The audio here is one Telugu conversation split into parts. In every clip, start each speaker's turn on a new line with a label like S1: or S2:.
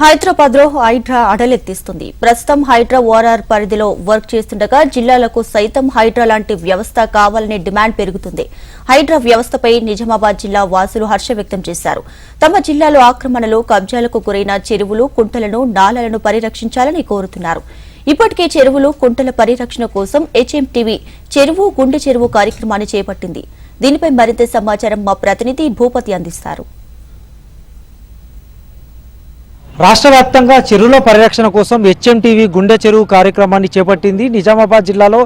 S1: హైదరాబాద్లో హైడ్రా అడలెత్తిస్తుంది. ప్రస్తుతం హైడ్రా ఓఆర్ఆర్ పరిధిలో వర్క్ చేస్తుండగా జిల్లాలకు సైతం హైడ్రా లాంటి వ్యవస్థ కావాలనే డిమాండ్ పెరుగుతుంది. హైడ్రా వ్యవస్థపై నిజామాబాద్ జిల్లా వాసులు హర్ష వ్యక్తం చేశారు. తమ జిల్లాలో ఆక్రమణలు కబ్జాలకు గురైన చెరువులు కుంటలను నాలాలను పరిరక్షించాలని కోరుతున్నారు. ఇప్పటికే చెరువులు కుంటల పరిరక్షణ కోసం హెచ్ఎంటీవీ చెరువు గుండె చెరువు కార్యక్రమాన్ని చేపట్టింది. దీనిపై మరింత సమాచారం మా ప్రతినిధి భూపతి అందిస్తారు.
S2: రాష్ట్ర వ్యాప్తంగా చెరువుల పరిరక్షణ కోసం హెచ్ఎంటీవీ గుండె చెరువు కార్యక్రమాన్ని చేపట్టింది. నిజామాబాద్ జిల్లాలో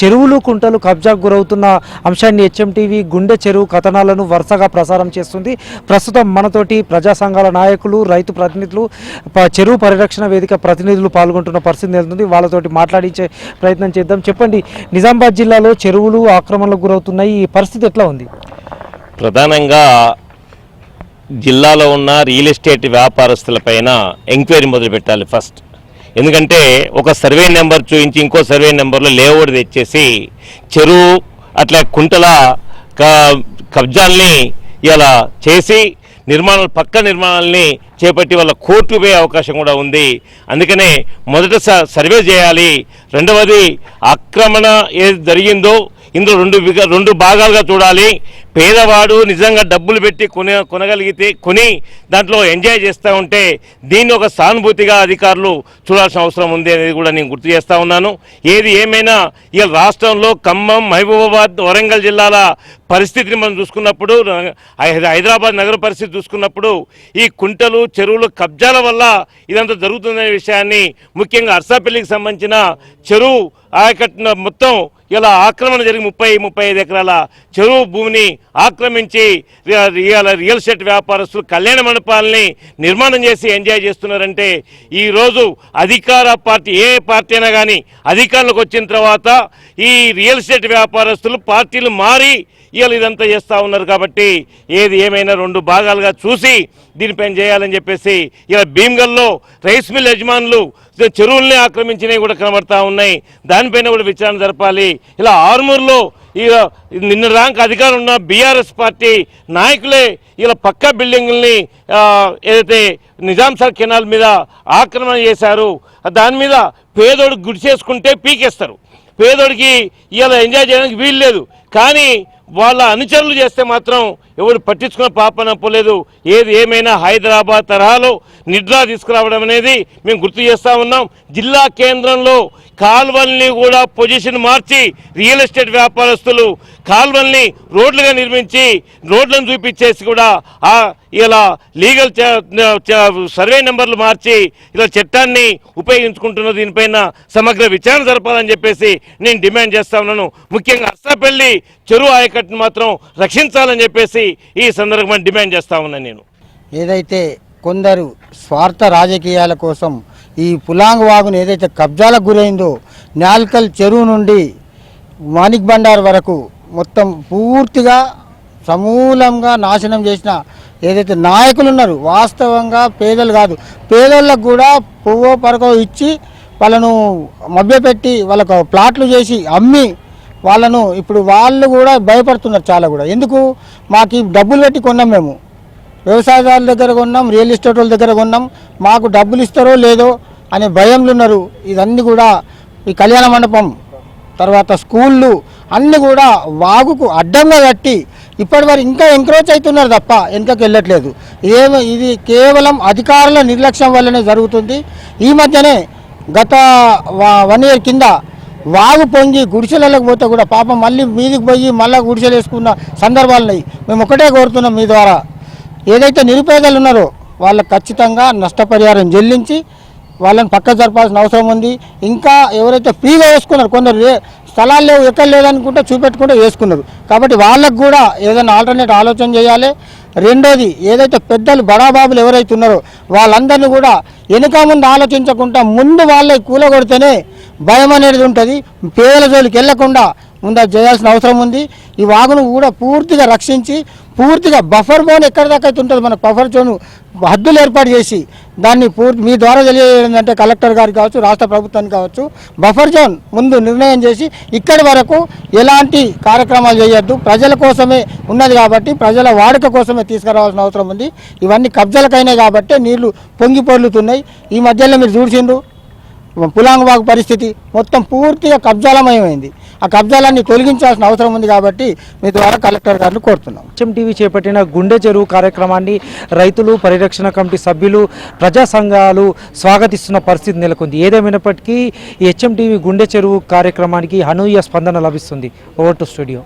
S2: చెరువులు కుంటలు కబ్జాకు గురవుతున్న అంశాన్ని హెచ్ఎంటీవీ గుండె చెరువు కథనాలను వరుసగా ప్రసారం చేస్తుంది. ప్రస్తుతం మనతోటి ప్రజా సంఘాల నాయకులు రైతు ప్రతినిధులు చెరువు పరిరక్షణ వేదిక ప్రతినిధులు పాల్గొంటున్న పరిస్థితి నెలతుంది వాళ్ళతోటి మాట్లాడించే ప్రయత్నం చేద్దాం. చెప్పండి నిజామాబాద్ జిల్లాలో చెరువులు ఆక్రమణలకు గురవుతున్నాయి. ఈ పరిస్థితి ఎట్లా ఉంది?
S3: ప్రధానంగా జిల్లాలో ఉన్న రియల్ ఎస్టేట్ వ్యాపారస్తులపైన ఎంక్వైరీ మొదలు పెట్టాలి ఫస్ట్. ఎందుకంటే ఒక సర్వే నెంబర్ చూపించి ఇంకో సర్వే నెంబర్లో లేఅవుట్ తెచ్చేసి చెరువు అట్లా కుంటల కబ్జాల్ని ఇలా చేసి నిర్మాణాలు పక్క నిర్మాణాలని చేపట్టి వాళ్ళ కోర్టు పోయే అవకాశం కూడా ఉంది. అందుకనే మొదట స- సర్వే చేయాలి. రెండవది ఆక్రమణ ఏది జరిగిందో ఇందులో రెండు రెండు భాగాలుగా చూడాలి. పేదవాడు నిజంగా డబ్బులు పెట్టి కొన కొనగలిగితే కొని దాంట్లో ఎంజాయ్ చేస్తూ ఉంటే దీన్ని ఒక సానుభూతిగా అధికారులు చూడాల్సిన అవసరం ఉంది అనేది కూడా నేను గుర్తు చేస్తూ ఉన్నాను. ఏది ఏమైనా ఇక రాష్ట్రంలో ఖమ్మం మహబూబాబాద్ వరంగల్ జిల్లాల పరిస్థితిని మనం చూసుకున్నప్పుడు హైదరాబాద్ నగర పరిస్థితి చూసుకున్నప్పుడు ఈ కుంటలు చెరువులు కబ్జాల వల్ల ఇదంతా జరుగుతుందనే విషయాన్ని ముఖ్యంగా అర్సాపల్లికి సంబంధించిన చెరువు ఆయకట్టిన మొత్తం ఇలా ఆక్రమణ జరిగి ముప్పై ముప్పై ఐదు ఎకరాల చెరువు భూమిని ఆక్రమించి రియల్ రియల్ ఎస్టేట్ వ్యాపారస్తులు కళ్యాణ మండపాలని నిర్మాణం చేసి ఎంజాయ్ చేస్తున్నారంటే ఈరోజు అధికార పార్టీ ఏ పార్టీ అయినా కానీ అధికారంలోకి వచ్చిన తర్వాత ఈ రియల్ ఎస్టేట్ వ్యాపారస్తులు పార్టీలు మారి ఇవాళ ఇదంతా చేస్తూ ఉన్నారు కాబట్టి ఏది ఏమైనా రెండు భాగాలుగా చూసి దీనిపైన చేయాలని చెప్పేసి ఇలా భీమ్గల్లో రైస్ మిల్ యజమానులు చెరువుల్ని ఆక్రమించినవి కూడా కనబడతా ఉన్నాయి. దానిపైన కూడా విచారణ జరపాలి. ఇలా ఆర్మూర్లో ఇక నిన్న ర్యాంక్ అధికారం ఉన్న బీఆర్ఎస్ పార్టీ నాయకులే ఇలా పక్క బిల్డింగుల్ని ఏదైతే నిజాం సార్ కెనాల్ మీద ఆక్రమణ చేశారు దాని మీద పేదోడు గుడి చేసుకుంటే పీకేస్తారు. పేదోడికి ఇలా ఎంజాయ్ చేయడానికి వీలు లేదు. కానీ వాళ్ళ అనుచరులు చేస్తే మాత్రం ఎవరు పట్టించుకున్న పాపన పోలేదు. ఏది ఏమైనా హైదరాబాద్ తరహాలో నిద్ర తీసుకురావడం అనేది మేము గుర్తు చేస్తా ఉన్నాం. జిల్లా కేంద్రంలో కాల్వల్ని కూడా పొజిషన్ మార్చి రియల్ ఎస్టేట్ వ్యాపారస్తులు కాల్వల్ని రోడ్లుగా నిర్మించి రోడ్లను చూపించేసి కూడా ఆ ఇలా లీగల్ చ- చ- సర్వే నెంబర్లు మార్చి ఇలా చట్టాన్ని ఉపయోగించుకుంటున్న దీనిపైన సమగ్ర విచారణ జరపాలని చెప్పేసి నేను డిమాండ్ చేస్తా ఉన్నాను. ముఖ్యంగా అర్సాపల్లి చెరువు ఆయకట్టును మాత్రం రక్షించాలని చెప్పేసి ఈ సందర్భంగా డిమాండ్ చేస్తా ఉన్నాను నేను.
S4: ఏదైతే కొందరు స్వార్థ రాజకీయాల కోసం ఈ పులాంగ్ వాగును ఏదైతే కబ్జాలకు గురైందో నాల్కల్ చెరువు నుండి మాణిక్ బండార్ వరకు మొత్తం పూర్తిగా సమూలంగా నాశనం చేసిన ఏదైతే నాయకులు ఉన్నారు వాస్తవంగా పేదలు కాదు. పేదలకు కూడా పువ్వో పరకో ఇచ్చి వాళ్ళను మభ్యపెట్టి వాళ్ళకు ప్లాట్లు చేసి అమ్మి వాళ్ళను ఇప్పుడు వాళ్ళు కూడా భయపడుతున్నారు చాలా కూడా. ఎందుకు? మాకు డబ్బులు పెట్టి కొన్నాం మేము. వ్యవసాయదారుల దగ్గర కొన్నాం రియల్ ఎస్టేట్ వాళ్ళ దగ్గర కొన్నాం. మాకు డబ్బులు ఇస్తారో లేదో అనే భయంలో ఉన్నారు. ఇదన్నీ కూడా ఈ కళ్యాణ మండపం తర్వాత స్కూళ్ళు అన్నీ కూడా వాగుకు అడ్డంగా కట్టి ఇప్పటి వరకు ఇంకా ఎంక్రోచ్ అవుతున్నారు తప్ప వెనుకకి వెళ్ళట్లేదు. ఏమో ఇది కేవలం అధికారుల నిర్లక్ష్యం వల్లనే జరుగుతుంది. ఈ మధ్యనే గత వన్ ఇయర్ కింద వాగు పొంగి గుడిసెలకు పోతే కూడా పాపం మళ్ళీ మీదికి పోయి మళ్ళీ గుడిసెలు వేసుకున్న సందర్భాలు ఉన్నాయి. మేము ఒకటే కోరుతున్నాం మీ ద్వారా. ఏదైతే నిరుపేదలు ఉన్నారో వాళ్ళకి ఖచ్చితంగా నష్టపరిహారం చెల్లించి వాళ్ళని పక్క జరపాల్సిన అవసరం ఉంది. ఇంకా ఎవరైతే ఫ్రీగా వేసుకున్నారు కొందరు స్థలాలు లేవు ఎక్కడ లేదనుకుంటే చూపెట్టుకుంటే వేసుకున్నారు. కాబట్టి వాళ్ళకు కూడా ఏదైనా ఆల్టర్నేట్ ఆలోచన చేయాలి. రెండోది ఏదైతే పెద్దలు బడాబాబులు ఎవరైతే ఉన్నారో వాళ్ళందరినీ కూడా వెనుక ముందు ఆలోచించకుండా ముందు వాళ్ళే కూలగొడితేనే భయం అనేది ఉంటుంది. పేదల జోలికి వెళ్ళకుండా ముందు చేయాల్సిన అవసరం ఉంది. ఈ వాగును కూడా పూర్తిగా రక్షించి పూర్తిగా బఫర్ జోన్ ఎక్కడ దాకా అయితే ఉంటుందో మన బఫర్ జోన్ హద్దులు ఏర్పాటు చేసి దాన్ని పూర్తి మీ ద్వారా తెలియజేయాలంటే కలెక్టర్ గారికి కావచ్చు రాష్ట్ర ప్రభుత్వానికి కావచ్చు బఫర్ జోన్ ముందు నిర్ణయం చేసి ఇక్కడి వరకు ఎలాంటి కార్యక్రమాలు చేయొద్దు. ప్రజల కోసమే ఉన్నది కాబట్టి ప్రజల వాడుక కోసమే తీసుకురావాల్సిన అవసరం ఉంది. ఇవన్నీ కబ్జాలకైనాయి కాబట్టి నీళ్ళు పొంగి పొర్లుతున్నాయి. ఈ మధ్యలో మీరు చూసిండ్రు. పులాంగబాగు పరిస్థితి మొత్తం పూర్తిగా కబ్జాలమయమైంది. ఆ కబ్జాలన్నీ తొలగించాల్సిన అవసరం ఉంది కాబట్టి మీ ద్వారా కలెక్టర్ గారిని కోరుతున్నాం.
S2: హెచ్ఎం టీవీ చేపట్టిన గుండె చెరువు కార్యక్రమాన్ని రైతులు పరిరక్షణ కమిటీ సభ్యులు ప్రజా సంఘాలు స్వాగతిస్తున్న పరిస్థితి నెలకొంది. ఏదేమైనప్పటికీ ఈ హెచ్ఎం టీవీ గుండె చెరువు కార్యక్రమానికి అనూహ్య స్పందన లభిస్తుంది. Over to studio.